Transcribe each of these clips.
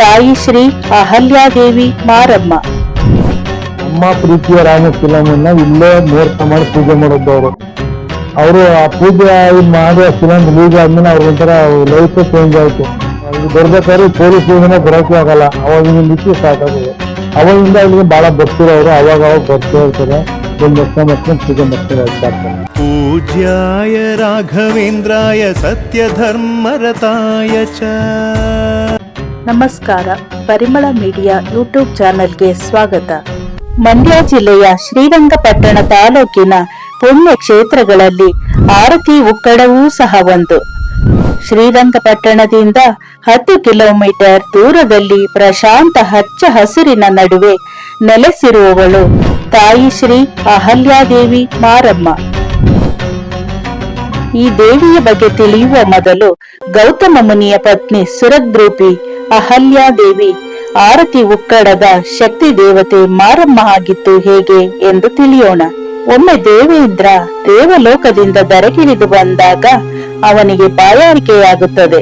ತಾಯಿ ಶ್ರೀ ಅಹಲ್ಯಾದೇವಿ ಮಾರಮ್ಮ ಅಮ್ಮ ಪ್ರೀತಿಯ ರಾಮ ಫಿಲಮನ್ನ ಇಲ್ಲೇ ಮುಹೂರ್ತ ಮಾಡಿ ಪೂಜೆ ಮಾಡೋದವ್ರು ಅವರು ಆ ಪೂಜೆ ಇದ್ ಮಾಡಿ ಫಿಲಮ್ ರಿಲೀಸ್ ಆದ್ಮೇಲೆ ಅವ್ರ ಒಂಥರ ಲೈಫ್ ಚೇಂಜ್ ಆಯ್ತು ಇಲ್ಲಿ ಬರ್ಬೇಕಾದ್ರೆ ಪೊಲೀಸ್ ಸ್ಟೇಷನ್ ಬರೋಕೆ ಆಗಲ್ಲ ಅವಾಗಿನ ನಿಂತು ಸ್ಟಾರ್ಟ್ ಆಗಿದೆ ಅವಾಗಿಂದ ಇಲ್ಲಿಗೆ ಬಹಳ ಬರ್ತಿರೋರು ಅವಾಗ ಅವಾಗ ಬರ್ತಾ ಇರ್ತಾರೆ ಒಂದು ವರ್ಷ ಮತ್ತೆ ಪೂಜೆ ಮಾಡ್ತಾರೆ ಆಗ್ತಾರೆ पूज्याय राघवेन्द्राय सत्यधर्मरताय च ನಮಸ್ಕಾರ. ಪರಿಮಳ ಮೀಡಿಯಾ ಯೂಟ್ಯೂಬ್ ಚಾನೆಲ್ಗೆ ಸ್ವಾಗತ. ಮಂಡ್ಯ ಜಿಲ್ಲೆಯ ಶ್ರೀರಂಗಪಟ್ಟಣ ತಾಲೂಕಿನ ಪುಣ್ಯ ಕ್ಷೇತ್ರಗಳಲ್ಲಿ ಆರತಿ ಉಕ್ಕಡವೂ ಸಹ ಒಂದು. ಶ್ರೀರಂಗಪಟ್ಟಣದಿಂದ ಹತ್ತು ಕಿಲೋಮೀಟರ್ ದೂರದಲ್ಲಿ ಪ್ರಶಾಂತ ಹಚ್ಚ ಹಸಿರಿನ ನಡುವೆ ನೆಲೆಸಿರುವವಳು ತಾಯಿ ಶ್ರೀ ಅಹಲ್ಯಾದೇವಿ ಮಾರಮ್ಮ. ಈ ದೇವಿಯ ಬಗ್ಗೆ ತಿಳಿಯುವ ಮೊದಲು ಗೌತಮ ಮುನಿಯ ಪತ್ನಿ ಸುರದ್ರೂಪಿ ಅಹಲ್ಯಾದೇವಿ ಆರತಿ ಉಕ್ಕಡದ ಶಕ್ತಿ ದೇವತೆ ಮಾರಮ್ಮ ಆಗಿತ್ತು ಹೇಗೆ ಎಂದು ತಿಳಿಯೋಣ. ಒಮ್ಮೆ ದೇವೇಂದ್ರ ದೇವಲೋಕದಿಂದ ದರಗಿಳಿದು ಬಂದಾಗ ಅವನಿಗೆ ಬಾಯಾರಿಕೆಯಾಗುತ್ತದೆ.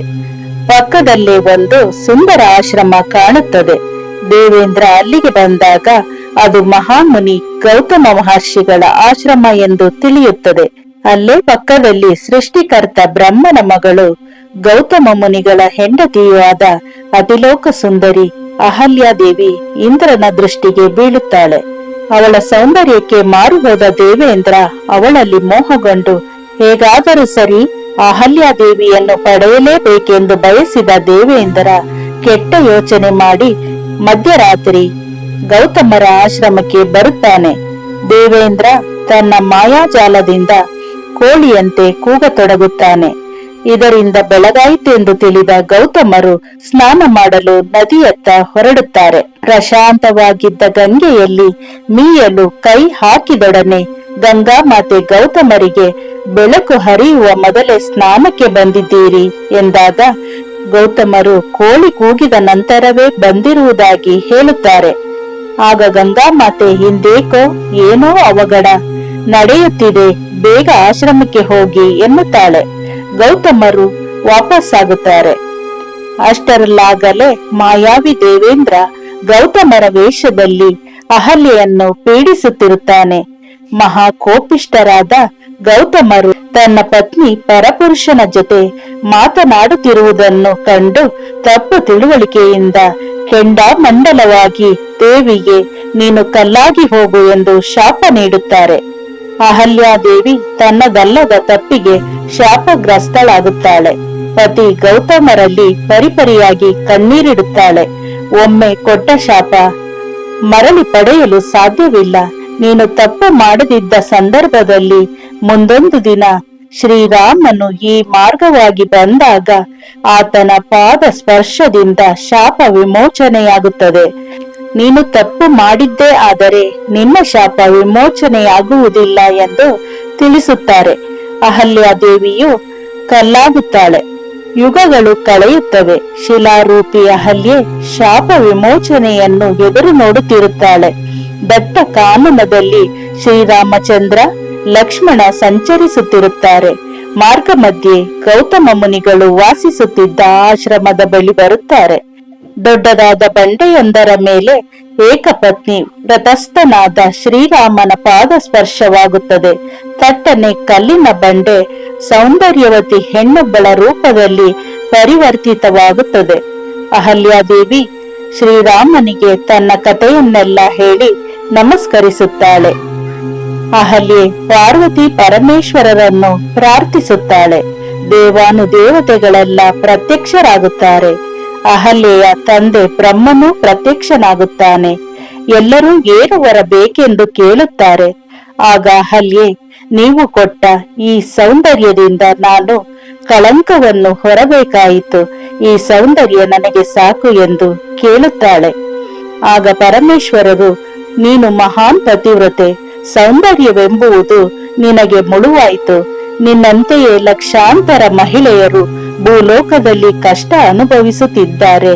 ಪಕ್ಕದಲ್ಲೇ ಒಂದು ಸುಂದರ ಆಶ್ರಮ ಕಾಣುತ್ತದೆ. ದೇವೇಂದ್ರ ಅಲ್ಲಿಗೆ ಬಂದಾಗ ಅದು ಮಹಾಮುನಿ ಗೌತಮ ಮಹರ್ಷಿಗಳ ಆಶ್ರಮ ಎಂದು ತಿಳಿಯುತ್ತದೆ. ಅಲ್ಲೇ ಪಕ್ಕದಲ್ಲಿ ಸೃಷ್ಟಿಕರ್ತ ಬ್ರಹ್ಮನ ಮಗಳು ಗೌತಮ ಮುನಿಗಳ ಹೆಂಡತಿಯೂ ಆದ ಅತಿಲೋಕ ಸುಂದರಿ ಅಹಲ್ಯಾದೇವಿ ಇಂದ್ರನ ದೃಷ್ಟಿಗೆ ಬೀಳುತ್ತಾಳೆ. ಅವಳ ಸೌಂದರ್ಯಕ್ಕೆ ಮಾರುಹೋದ ದೇವೇಂದ್ರ ಅವಳಲ್ಲಿ ಮೋಹಗೊಂಡು, ಹೇಗಾದರೂ ಸರಿ ಅಹಲ್ಯಾದೇವಿಯನ್ನು ಪಡೆಯಲೇಬೇಕೆಂದು ಬಯಸಿದ ದೇವೇಂದ್ರ ಕೆಟ್ಟ ಯೋಚನೆ ಮಾಡಿ ಮಧ್ಯರಾತ್ರಿ ಗೌತಮರ ಆಶ್ರಮಕ್ಕೆ ಬರುತ್ತಾನೆ. ದೇವೇಂದ್ರ ತನ್ನ ಮಾಯಾಜಾಲದಿಂದ ಕೋಳಿಯಂತೆ ಕೂಗತೊಡಗುತ್ತಾನೆ. ಇದರಿಂದ ಬೆಳಗಾಯಿತೆಂದು ತಿಳಿದ ಗೌತಮರು ಸ್ನಾನ ಮಾಡಲು ನದಿಯತ್ತ ಹೊರಡುತ್ತಾರೆ. ಪ್ರಶಾಂತವಾಗಿದ್ದ ಗಂಗೆಯಲ್ಲಿ ಮೀಯಲು ಕೈ ಹಾಕಿದೊಡನೆ ಗಂಗಾ ಮಾತೆ ಗೌತಮರಿಗೆ, ಬೆಳಕು ಹರಿಯುವ ಮೊದಲೇ ಸ್ನಾನಕ್ಕೆ ಬಂದಿದ್ದೀರಿ ಎಂದಾಗ ಗೌತಮರು ಕೋಳಿ ಕೂಗಿದ ನಂತರವೇ ಬಂದಿರುವುದಾಗಿ ಹೇಳುತ್ತಾರೆ. ಆಗ ಗಂಗಾ ಮಾತೆ, ಹಿಂದೇಕೋ, ಏನೋ ಅವಘಡ. ನಡೆಯುತ್ತಿದೆ, ಬೇಗ ಆಶ್ರಮಕ್ಕೆ ಹೋಗಿ ಎನ್ನುತ್ತಾಳೆ. ಗೌತಮರು ವಾಪಸ್ಸಾಗುತ್ತಾರೆ. ಅಷ್ಟರಲ್ಲಾಗಲೇ ಮಾಯಾವಿ ದೇವೇಂದ್ರ ಗೌತಮರ ವೇಷದಲ್ಲಿ ಅಹಲ್ಯೆಯನ್ನು ಪೀಡಿಸುತ್ತಿರುತ್ತಾನೆ. ಮಹಾಕೋಪಿಷ್ಟರಾದ ಗೌತಮರು ತನ್ನ ಪತ್ನಿ ಪರಪುರುಷನ ಜೊತೆ ಮಾತನಾಡುತ್ತಿರುವುದನ್ನು ಕಂಡು ತಪ್ಪು ತಿಳುವಳಿಕೆಯಿಂದ ಕೆಂಡಾಮಂಡಲವಾಗಿ ದೇವಿಗೆ, ನೀನು ಕಲ್ಲಾಗಿ ಹೋಗು ಎಂದು ಶಾಪ ನೀಡುತ್ತಾರೆ. ಅಹಲ್ಯಾದೇವಿ ತನ್ನದಲ್ಲದ ತಪ್ಪಿಗೆ ಶಾಪಗ್ರಸ್ತಳಾಗುತ್ತಾಳೆ. ಪತಿ ಗೌತಮರಲ್ಲಿ ಪರಿಪರಿಯಾಗಿ ಕಣ್ಣೀರಿಡುತ್ತಾಳೆ. ಒಮ್ಮೆ ಕೊಟ್ಟ ಶಾಪ, ಮರಳಿ ಪಡೆಯಲು ಸಾಧ್ಯವಿಲ್ಲ. ನೀನು ತಪ್ಪು ಮಾಡದಿದ್ದ ಸಂದರ್ಭದಲ್ಲಿ ಮುಂದೊಂದು ದಿನ ಶ್ರೀರಾಮನು ಈ ಮಾರ್ಗವಾಗಿ ಬಂದಾಗ ಆತನ ಪಾದ ಸ್ಪರ್ಶದಿಂದ ಶಾಪ ವಿಮೋಚನೆಯಾಗುತ್ತದೆ. ನೀನು ತಪ್ಪು ಮಾಡಿದ್ದೇ ಆದರೆ ನಿನ್ನ ಶಾಪ ವಿಮೋಚನೆಯಾಗುವುದಿಲ್ಲ ಎಂದು ತಿಳಿಸುತ್ತಾರೆ. ಅಹಲ್ಯ ದೇವಿಯು ಕಲ್ಲಾಗುತ್ತಾಳೆ. ಯುಗಗಳು ಕಳೆಯುತ್ತವೆ. ಶಿಲಾರೂಪಿ ಅಹಲ್ಯೆ ಶಾಪ ವಿಮೋಚನೆಯನ್ನು ಎದುರು ನೋಡುತ್ತಿರುತ್ತಾಳೆ. ದತ್ತ ಕಾನನದಲ್ಲಿ ಶ್ರೀರಾಮಚಂದ್ರ, ಲಕ್ಷ್ಮಣ ಸಂಚರಿಸುತ್ತಿರುತ್ತಾರೆ. ಮಾರ್ಗ ಮಧ್ಯೆ ಗೌತಮ ಮುನಿಗಳು ವಾಸಿಸುತ್ತಿದ್ದ ಆಶ್ರಮದ ಬಳಿ ಬರುತ್ತಾರೆ. ದೊಡ್ಡದಾದ ಬಂಡೆಯೊಂದರ ಮೇಲೆ ಏಕಪತ್ನಿ ವ್ರತಸ್ಥನಾದ ಶ್ರೀರಾಮನ ಪಾದ ಸ್ಪರ್ಶವಾಗುತ್ತದೆ ತಟ್ಟನೆ ಕಲ್ಲಿನ ಬಂಡೆ ಸೌಂದರ್ಯವತಿ ಹೆಣ್ಣೊಬ್ಬಳ ರೂಪದಲ್ಲಿ ಪರಿವರ್ತಿತವಾಗುತ್ತದೆ. ಅಹಲ್ಯಾದೇವಿ ಶ್ರೀರಾಮನಿಗೆ ತನ್ನ ಕಥೆಯನ್ನೆಲ್ಲ ಹೇಳಿ ನಮಸ್ಕರಿಸುತ್ತಾಳೆ. ಅಹಲ್ಯೆ ಪಾರ್ವತಿ ಪರಮೇಶ್ವರರನ್ನು ಪ್ರಾರ್ಥಿಸುತ್ತಾಳೆ. ದೇವಾನು ದೇವತೆಗಳೆಲ್ಲ ಪ್ರತ್ಯಕ್ಷರಾಗುತ್ತಾರೆ. ಅಹಲ್ಯೆಯ ತಂದೆ ಬ್ರಹ್ಮನು ಪ್ರತ್ಯಕ್ಷನಾಗುತ್ತಾನೆ. ಎಲ್ಲರೂ ಏನು ಬರಬೇಕೆಂದು ಕೇಳುತ್ತಾರೆ. ಆಗ ಅಹಲ್ಯೆ, ನೀವು ಕೊಟ್ಟ ಈ ಸೌಂದರ್ಯದಿಂದ ನಾನು ಕಳಂಕವನ್ನು ಹೊರಬೇಕಾಯಿತು. ಈ ಸೌಂದರ್ಯ ನನಗೆ ಸಾಕು ಎಂದು ಕೇಳುತ್ತಾಳೆ. ಆಗ ಪರಮೇಶ್ವರರು, ನೀನು ಮಹಾನ್ ಪತಿವ್ರತೆ, ಸೌಂದರ್ಯವೆಂಬುವುದು ನಿನಗೆ ಮುಳುವಾಯಿತು. ನಿನ್ನಂತೆಯೇ ಲಕ್ಷಾಂತರ ಮಹಿಳೆಯರು ಭೂಲೋಕದಲ್ಲಿ ಕಷ್ಟ ಅನುಭವಿಸುತ್ತಿದ್ದಾರೆ.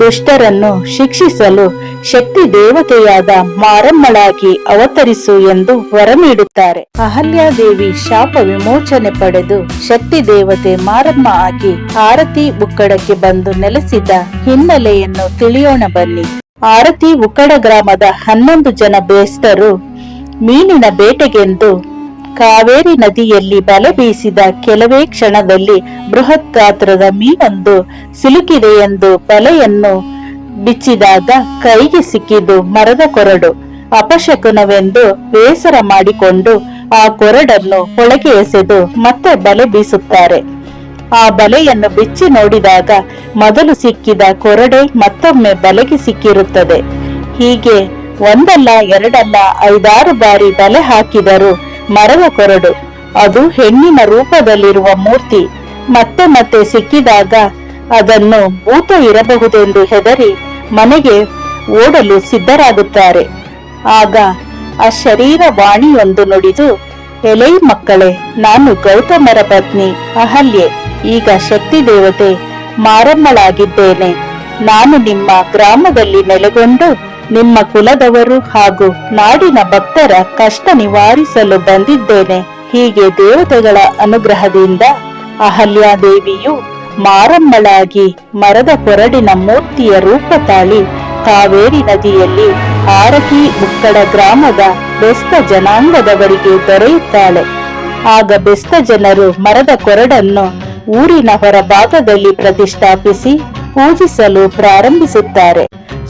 ದುಷ್ಟರನ್ನು ಶಿಕ್ಷಿಸಲು ಶಕ್ತಿ ದೇವತೆಯಾದ ಮಾರಮ್ಮಳಾಗಿ ಅವತರಿಸು ಎಂದು ವರ ನೀಡುತ್ತಾರೆ ಅಹಲ್ಯಾದೇವಿ ಶಾಪ ವಿಮೋಚನೆ ಪಡೆದು ಶಕ್ತಿ ದೇವತೆ ಮಾರಮ್ಮ ಆಗಿ ಆರತಿ ಉಕ್ಕಡಕ್ಕೆ ಬಂದು ನೆಲೆಸಿದ ಹಿನ್ನೆಲೆಯನ್ನು ತಿಳಿಯೋಣ ಬನ್ನಿ. ಆರತಿ ಉಕ್ಕಡ ಗ್ರಾಮದ ಹನ್ನೊಂದು ಜನ ಬೇಸ್ತರು ಮೀನಿನ ಬೇಟೆಗೆಂದು ಕಾವೇರಿ ನದಿಯಲ್ಲಿ ಬಲೆ ಬೀಸಿದ ಕೆಲವೇ ಕ್ಷಣದಲ್ಲಿ ಬೃಹತ್ ಗಾತ್ರದ ಮೀನೊಂದು ಸಿಲುಕಿದೆ ಎಂದು ಬಲೆಯನ್ನು ಬಿಚ್ಚಿದಾಗ ಕೈಗೆ ಸಿಕ್ಕಿದ್ದು ಮರದ ಕೊರಡು. ಅಪಶಕುನವೆಂದು ಬೇಸರ ಮಾಡಿಕೊಂಡು ಆ ಕೊರಡನ್ನು ಒಳಗೆ ಎಸೆದು ಮತ್ತೆ ಬಲೆ ಬೀಸುತ್ತಾರೆ. ಆ ಬಲೆಯನ್ನು ಬಿಚ್ಚಿ ನೋಡಿದಾಗ ಮೊದಲು ಸಿಕ್ಕಿದ ಕೊರಡೆ ಮತ್ತೊಮ್ಮೆ ಬಲೆಗೆ ಸಿಕ್ಕಿರುತ್ತದೆ. ಹೀಗೆ ಒಂದಲ್ಲ, ಎರಡಲ್ಲ, ಐದಾರು ಬಾರಿ ಬಲೆ ಹಾಕಿದರೂ ಮರದ ಕೊರಡು. ಅದು ಹೆಣ್ಣಿನ ರೂಪದಲ್ಲಿರುವ ಮೂರ್ತಿ. ಮತ್ತೆ ಮತ್ತೆ ಸಿಕ್ಕಿದಾಗ ಅದನ್ನು ಭೂತ ಇರಬಹುದೆಂದು ಹೆದರಿ ಮನೆಗೆ ಓಡಲು ಸಿದ್ಧರಾಗುತ್ತಾರೆ. ಆಗ ಆ ಶರೀರ ವಾಣಿಯೊಂದು ನುಡಿದು, ಎಲೈ ಮಕ್ಕಳೇ, ನಾನು ಗೌತಮರ ಪತ್ನಿ, ಅಹಲ್ಯೆ, ಈಗ ಶಕ್ತಿ ದೇವತೆ, ಮಾರಮ್ಮಳಾಗಿದ್ದೇನೆ. ನಾನು ನಿಮ್ಮ ಗ್ರಾಮದಲ್ಲಿ ನೆಲೆಗೊಂಡು ನಿಮ್ಮ ಕುಲದವರು ಹಾಗೂ ನಾಡಿನ ಭಕ್ತರ ಕಷ್ಟ ನಿವಾರಿಸಲು ಬಂದಿದ್ದೇನೆ. ಹೀಗೆ ದೇವತೆಗಳ ಅನುಗ್ರಹದಿಂದ ಅಹಲ್ಯಾದೇವಿಯು ಮಾರಮ್ಮಳಾಗಿ ಮರದ ಕೊರಡಿನ ಮೂರ್ತಿಯ ರೂಪ ತಾಳಿ ಕಾವೇರಿ ನದಿಯಲ್ಲಿ ಆರತಿ ಮುಕ್ಕಡ ಗ್ರಾಮದ ಬೆಸ್ತ ಜನಾಂಗದವರಿಗೆ ದೊರೆಯುತ್ತಾಳೆ. ಆಗ ಬೆಸ್ತ ಜನರು ಮರದ ಕೊರಡನ್ನು ಊರಿನ ಹೊರಭಾಗದಲ್ಲಿ ಪ್ರತಿಷ್ಠಾಪಿಸಿ ಪೂಜಿಸಲು ಪ್ರಾರಂಭಿಸುತ್ತಾರೆ.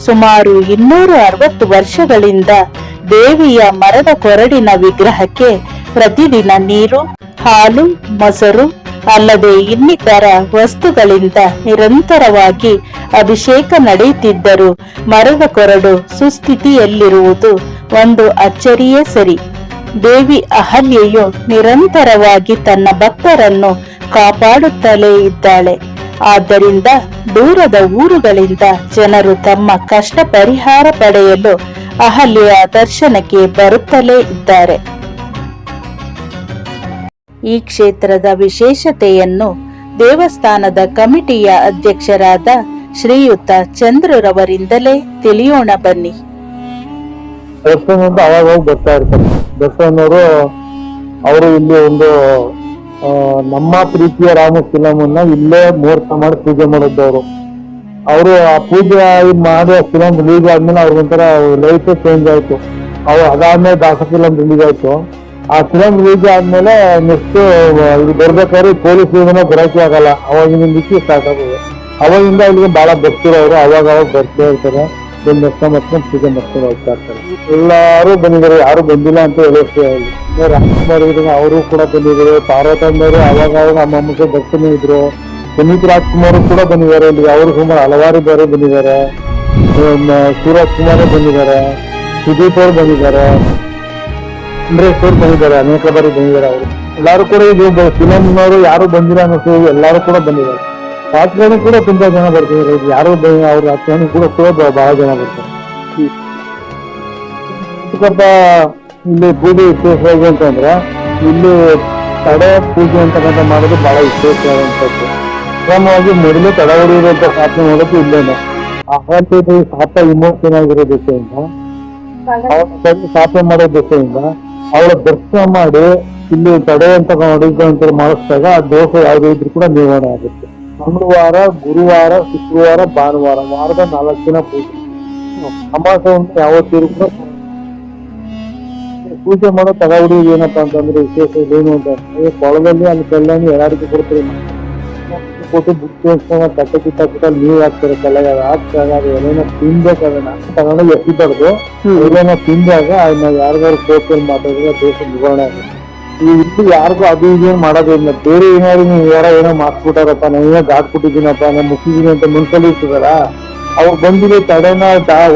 ಸುಮಾರು ಇನ್ನೂರು ಅರವತ್ತು ವರ್ಷಗಳಿಂದ ದೇವಿಯ ಮರದ ಕೊರಡಿನ ವಿಗ್ರಹಕ್ಕೆ ಪ್ರತಿದಿನ ನೀರು, ಹಾಲು, ಮೊಸರು ಅಲ್ಲದೆ ಇನ್ನಿತರ ವಸ್ತುಗಳಿಂದ ನಿರಂತರವಾಗಿ ಅಭಿಷೇಕ ನಡೆಯುತ್ತಿದ್ದರೂ ಮರದ ಕೊರಡು ಸುಸ್ಥಿತಿಯಲ್ಲಿರುವುದು ಒಂದು ಅಚ್ಚರಿಯೇ ಸರಿ. ದೇವಿ ಅಹಲ್ಯೆಯು ನಿರಂತರವಾಗಿ ತನ್ನ ಭಕ್ತರನ್ನು ಕಾಪಾಡುತ್ತಲೇ ಇದ್ದಾಳೆ. ಆದ್ದರಿಂದ ದೂರದ ಊರುಗಳಿಂದ ಜನರು ತಮ್ಮ ಕಷ್ಟ ಪರಿಹಾರ ಪಡೆಯಲು ಅಹಲ್ಯ ದರ್ಶನಕ್ಕೆ ಬರುತ್ತಲೇ ಇದ್ದಾರೆ. ಈ ಕ್ಷೇತ್ರದ ವಿಶೇಷತೆಯನ್ನು ದೇವಸ್ಥಾನದ ಕಮಿಟಿಯ ಅಧ್ಯಕ್ಷರಾದ ಶ್ರೀಯುತ ಚಂದ್ರರವರಿಂದಲೇ ತಿಳಿಯೋಣ ಬನ್ನಿ. ಅವಾಗ ಬರ್ತಾ ಅವರು ಇಲ್ಲಿ ಒಂದು ನಮ್ಮ ಪ್ರೀತಿಯ ರಾಮ ಫಿಲಮನ್ನ ಇಲ್ಲೇ ಮುಹೂರ್ತ ಮಾಡಿ ಪೂಜೆ ಮಾಡಿದ್ದವರು. ಅವರು ಆ ಪೂಜೆ ಮಾಡುವ ಮಾಡಿ ಫಿಲಮ್ ರಿಲೀಸ್ ಆದ್ಮೇಲೆ ಅವ್ರಿಗೊಂಥರ ಲೈಫ್ ಚೇಂಜ್ ಆಯ್ತು. ಅವ್ರು ಅದಾದ್ಮೇಲೆ ದಾಸ ಫಿಲಮ್ ರಿಲೀಸ್ ಆಯ್ತು. ಆ ಫಿಲಮ್ ರಿಲೀಸ್ ಆದ್ಮೇಲೆ ನೆಕ್ಸ್ಟ್ ಇದು ಬರ್ಬೇಕಾದ್ರೆ ಪೊಲೀಸ್ ಇದನ್ನ ಬರೋಕೆ ಆಗಲ್ಲ. ಅವಾಗಿನ ದಿಕ್ಕಿ ಸ್ಟಾರ್ಟ್ ಆಗೋದು ಅವಾಗಿಂದ ಇಲ್ಲಿಗೆ ಬಹಳ ಬರ್ತಿರೋರು, ಅವಾಗ ಅವಾಗ ಬರ್ತಾ ಇರ್ತಾರೆ. ಬಂದು ಮತ್ತೆ ಪೂಜೆ ಮಾಡ್ಕೊಂಡು ಹೋಗ್ತಾ ಇರ್ತಾರೆ. ಎಲ್ಲಾರು ಬಂದಿದ್ದಾರೆ, ಯಾರು ಬಂದಿಲ್ಲ ಅಂತ ಹೇಳೋಕೆ ರಾಜ್ಕುಮಾರ್ ಇದ್ರು ಅವರು ಕೂಡ ಬಂದಿದ್ದಾರೆ ಪಾರ್ವತಮ್ಮವರು ಅವಾಗ ಅವಾಗ ನಮ್ಮ ಮುಖ್ಯ ಭಕ್ತನೇ ಇದ್ರು. ಪುನೀತ್ ರಾಜ್ಕುಮಾರ್ ಕೂಡ ಬಂದಿದ್ದಾರೆ ಇಲ್ಲಿ ಅವರು ಸುಮಾರು ಹಲವಾರು ಬೇರೆ ಬಂದಿದ್ದಾರೆ. ಸೂರಜ್ ಕುಮಾರ್ ಬಂದಿದ್ದಾರೆ. ಸುದೀಪ್ ಅವರು ಬಂದಿದ್ದಾರೆ. ಅಂಬರೀಶ್ ಅವ್ರು ಬಂದಿದ್ದಾರೆ. ಅನೇಕ ಬಾರಿ ಬಂದಿದ್ದಾರೆ ಅವರು. ಎಲ್ಲರೂ ಕೂಡ ಇದು ಫಿಲಮ್ನವರು ಯಾರು ಬಂದಿಲ್ಲ ಅನ್ನೋ ಎಲ್ಲರೂ ಕೂಡ ಬಂದಿದ್ದಾರೆ. ರಾಜಕಾರಣಿ ಕೂಡ ತುಂಬಾ ಜನ ಬರ್ತಿದ್ದಾರೆ. ಯಾರು ಬ- ಅವ್ರ ರಾಜಕಾರಣಿ ಕೂಡ ಕೂಡ ಬಹಳ ಜನ ಬರ್ತಾರೆ. ಸ್ವಲ್ಪ ಇಲ್ಲಿ ಪೂಜೆ ವಿಶೇಷವಾಗಿ ಅಂತಂದ್ರೆ, ಇಲ್ಲಿ ತಡೆ ಪೂಜೆ ಅಂತಕ್ಕಂಥ ಮಾಡೋದು ಬಹಳ ವಿಶೇಷವಾದಂಥದ್ದು ಕ್ರಮವಾಗಿ ಮೊದಲು ತಡ ಹೊಡೆಯುವಂತ ಸ್ಥಾಪನೆ ಮಾಡೋದು ಇಲ್ಲೇನೆ. ಆಹಾರ ಸಾಪ ವಿಮೋಚನೆ ಆಗಿರೋ ತಂದೆ ಸ್ಥಾಪನೆ ಮಾಡೋ ದಿಸೆಯಿಂದ ಅವಳ ದರ್ಶನ ಮಾಡಿ ಇಲ್ಲಿ ತಡೆ ಅಂತ ಹೊಡೆಯುವಂತ ಮಾಡಿಸಿದಾಗ ಆ ದೋಷ ಯಾವುದೇ ಇದ್ರೂ ಕೂಡ ನಿವಾರಣೆ ಆಗುತ್ತೆ. ಮಂಗಳವಾರ, ಗುರುವಾರ, ಶುಕ್ರವಾರ, ಭಾನುವಾರ, ವಾರದ ನಾಲ್ಕು ದಿನ ಪೂಜೆ. ಅಮಾಸ ಯಾವತ್ತಿದ್ರು ಕೂಡ ಪೂಜೆ ಮಾಡೋ ತಗವುಡಿ ಏನಪ್ಪಾ ಅಂತಂದ್ರೆ ವಿಶೇಷ ಏನು ಅಂತ. ಕೊಳದಲ್ಲಿ ಅಲ್ಲಿ ಕಲ್ಲನ್ನು ಎಲ್ಲರಿಗೂ ಕೊಡ್ತೀರಿ ಕೊಟ್ಟು ಬುಕ್ ತಟ್ಟೆ ಕಿತ್ತಾಕ್ಬಿಟ್ಟು ಕಿತ್ತ ನೀರ್ ಹಾಕ್ತಾರೆ ಕಲ್ಲಾಗ ಅದು ಹಾಕ್ದಾಗ ಅದು ಏನೇನೋ ತಿನ್ಬೇಕು ಅದನ್ನ ತಗೊಂಡು ಎತ್ತಿಬಾರ್ದು ಏನೇನೋ ತಿಂದಾಗ ಅದನ್ನ ಯಾರಿಗಾರು ಕೋರ್ಟಲ್ಲಿ ಮಾತಾಡಿದ್ರೆ ದೇಶ ನಿವಾರಣೆ ಆಗುತ್ತೆ. ಈ ಇಲ್ಲಿ ಯಾರಿಗೂ ಅದು ಇದೇನು ಮಾಡೋದಿಲ್ಲ. ಬೇರೆ ಏನಾದ್ರು ನೀವು ಯಾರ ಏನೋ ಏನೋ ಗಾಡ್ ಕೊಟ್ಟಿದ್ದೀನಪ್ಪ ನಾನು ಮುಗಿದೀನಿ ಅಂತ ಮುನ್ಸಲ್ಲಿ ಇರ್ತದಲ್ಲ ಅವ್ರು ಬಂದಿರೋ ತಡೆನ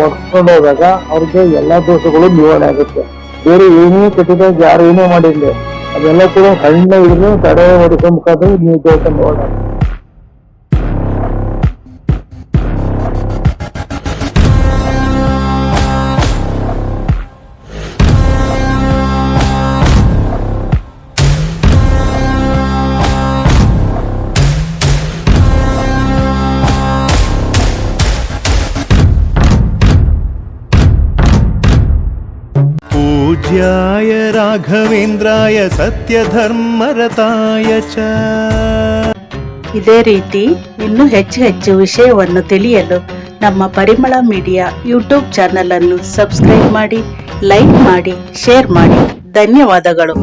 ಒಡ್ಸ್ಕೊಂಡು ಹೋದಾಗ ಅವ್ರಿಗೆ ಎಲ್ಲಾ ದೋಷಗಳು ನಿವಾರಣೆ ಆಗುತ್ತೆ. ಬೇರೆ ಏನೇ ಕಟ್ಟಿದಾಗ ಯಾರು ಏನೇ ಮಾಡಿರ್ಲಿ, ಅದೆಲ್ಲ ಕೂಡ ಸಣ್ಣ ಇದ್ರು ತಡೆ ಮುಖಾಂತರ ನೀವು ದೋಷ ನಿವಾರಣೆ पूज्याय राघवेन्द्राय सत्यधर्मरताय च ಇದೇ ರೀತಿ ಇನ್ನೂ ಹೆಚ್ಚು ಹೆಚ್ಚು ವಿಷಯವನ್ನು ತಿಳಿಯಲು ನಮ್ಮ ಪರಿಮಳ ಮೀಡಿಯಾ ಯೂಟ್ಯೂಬ್ ಚಾನಲ್ ಅನ್ನು ಸಬ್ಸ್ಕ್ರೈಬ್ ಮಾಡಿ ಲೈಕ್ ಮಾಡಿ ಶೇರ್ ಮಾಡಿ ಧನ್ಯವಾದಗಳು